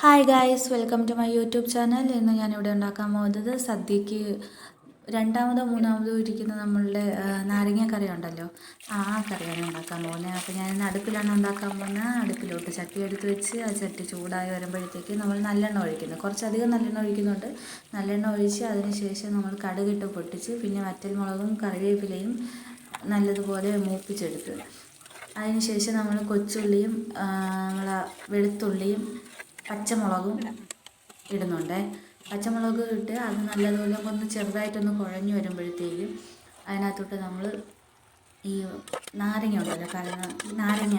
Hi guys welcome to my YouTube channel ഇന്ന് ഞാനിവിടെ ഉണ്ടാക്കാൻ പോകുന്നത് സദ്യക്ക് രണ്ടാമതോ മൂന്നാമതോ ഇരിക്കുന്ന നമ്മളുടെ നാരങ്ങ കറി ഉണ്ടല്ലോ ആ കറിയാണ് ഉണ്ടാക്കാൻ പോകുന്നത്. അപ്പോൾ ഞാൻ അടുപ്പിലാണ് ഉണ്ടാക്കാൻ പോകുന്നത്. അടുപ്പിലോട്ട് ചട്ടി എടുത്ത് വെച്ച് ആ ചട്ടി ചൂടായി വരുമ്പോഴത്തേക്ക് നമ്മൾ നല്ലെണ്ണ ഒഴിക്കുന്നു. കുറച്ചധികം നല്ലെണ്ണ ഒഴിക്കുന്നുണ്ട്. നല്ലെണ്ണ ഒഴിച്ച് അതിന് ശേഷം നമ്മൾ കടുകിട്ട് പൊട്ടിച്ച് പിന്നെ വറ്റൽമുളകും കറിവേപ്പിലയും നല്ലതുപോലെ മൂപ്പിച്ചെടുത്ത്. അതിനുശേഷം നമ്മൾ കൊച്ചുള്ളിയും നമ്മളെ വെളുത്തുള്ളിയും പച്ചമുളകും ഇടുന്നുണ്ട്. പച്ചമുളക് ഇട്ട് അത് നല്ലതുപോലെ ഒന്ന് ചെറുതായിട്ടൊന്ന് കുഴഞ്ഞു വരുമ്പോഴത്തേക്കും അതിനകത്തോട്ട് നമ്മൾ ഈ നാരങ്ങ ഉണ്ടല്ലോ കറി നാരങ്ങ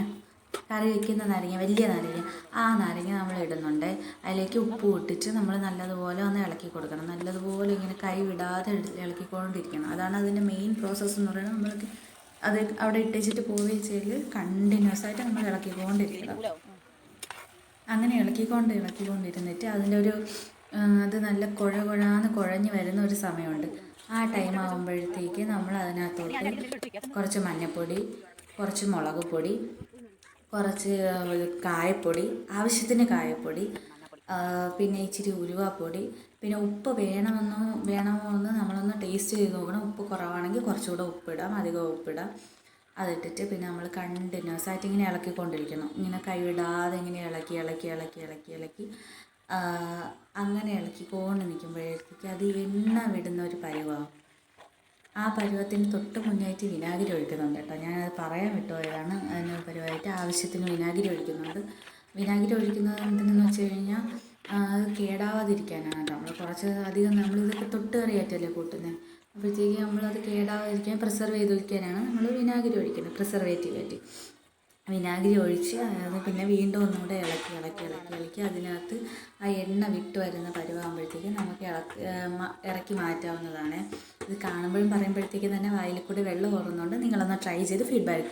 കറി വയ്ക്കുന്ന നാരങ്ങ വലിയ നാരങ്ങ ആ നാരങ്ങ നമ്മൾ ഇടുന്നുണ്ട്. അതിലേക്ക് ഉപ്പ് പൊട്ടിച്ച് നമ്മൾ നല്ലതുപോലെ ഒന്ന് ഇളക്കി കൊടുക്കണം. നല്ലതുപോലെ ഇങ്ങനെ കൈ വിടാതെ ഇളക്കിക്കൊണ്ടിരിക്കണം. അതാണ് അതിന്റെ മെയിൻ പ്രോസസ്സ് എന്ന് പറയുന്നത്. നമ്മൾക്ക് അത് അവിടെ ഇട്ടിച്ചിട്ട് പോവുകയും ചെയ്യൽ കണ്ടിന്യൂസ് ആയിട്ട് നമ്മൾ ഇളക്കിക്കൊണ്ടിരിക്കണം. അങ്ങനെ ഇളക്കിക്കൊണ്ട് ഇളക്കിക്കൊണ്ടിരുന്നിട്ട് ഒരു അത് നല്ല കുഴ കുഴാന്ന് കുഴഞ്ഞ് വരുന്ന ഒരു സമയമുണ്ട്. ആ ടൈം ആകുമ്പോഴത്തേക്ക് നമ്മൾ അതിനകത്തോട്ട് കുറച്ച് മഞ്ഞൾപ്പൊടി കുറച്ച് മുളക് പൊടി കുറച്ച് കായപ്പൊടി ആവശ്യത്തിന് കായപ്പൊടി പിന്നെ ഇച്ചിരി ഉലുവാപ്പൊടി പിന്നെ ഉപ്പ് വേണമെന്നോ വേണമോ എന്ന് നമ്മളൊന്ന് ടേസ്റ്റ് ചെയ്ത് നോക്കണം. ഉപ്പ് കുറവാണെങ്കിൽ കുറച്ചുകൂടെ ഉപ്പിടാം അധികം ഉപ്പിടാം. അതിട്ടിട്ട് പിന്നെ നമ്മൾ കണ്ടിന്യൂസ് ആയിട്ട് ഇങ്ങനെ ഇളക്കിക്കൊണ്ടിരിക്കണം. ഇങ്ങനെ കൈവിടാതെ ഇങ്ങനെ ഇളക്കി ഇളക്കി ഇളക്കി ഇളക്കി ഇളക്കി അങ്ങനെ ഇളക്കിക്കൊണ്ട് നിൽക്കുമ്പോഴത്തേക്ക് അത് എണ്ണ വിടുന്ന ഒരു പരുവമാവും ആ പരുവത്തിന് തൊട്ട് മുന്നായിട്ട് വിനാഗിരി ഒഴിക്കുന്നുണ്ട് കേട്ടോ. ഞാനത് പറയാൻ വിട്ടുപോയതാണ്. അതിന് പരുവമായിട്ട് ആവശ്യത്തിന് വിനാഗിരി ഒഴിക്കുന്നുണ്ട്. വിനാഗിരി ഒഴിക്കുന്നത് എന്തിനെന്ന് വെച്ച് കഴിഞ്ഞാൽ അത് കേടാവാതിരിക്കാനാണ് കേട്ടോ. നമ്മൾ കുറച്ച് അധികം നമ്മളിതൊക്കെ തൊട്ട് കറിയായിട്ടല്ലേ കൂട്ടുന്നത് അപ്പോഴത്തേക്ക് നമ്മളത് കേടാവാതിരിക്കാൻ പ്രിസർവ് ചെയ്ത് വയ്ക്കാനാണ് നമ്മൾ വിനാഗിരി ഒഴിക്കുന്നത് പ്രിസർവേറ്റീവായിട്ട് വിനാഗിരി ഒഴിച്ച് അത് പിന്നെ വീണ്ടും ഒന്നുകൂടെ ഇളക്കി ഇളക്കി ഇളക്കി ഇളക്കി അതിനകത്ത് ആ എണ്ണ വിട്ട് വരുന്ന പരുവാകുമ്പോഴത്തേക്കും നമുക്ക് ഇളക്കി ഇറക്കി മാറ്റാവുന്നതാണ്. ഇത് കാണുമ്പോഴും പറയുമ്പോഴത്തേക്കും തന്നെ വായിൽ കൂടി വെള്ളം ഓറുന്നുണ്ട് നിങ്ങളൊന്ന് ട്രൈ ചെയ്ത് ഫീഡ്ബാക്ക്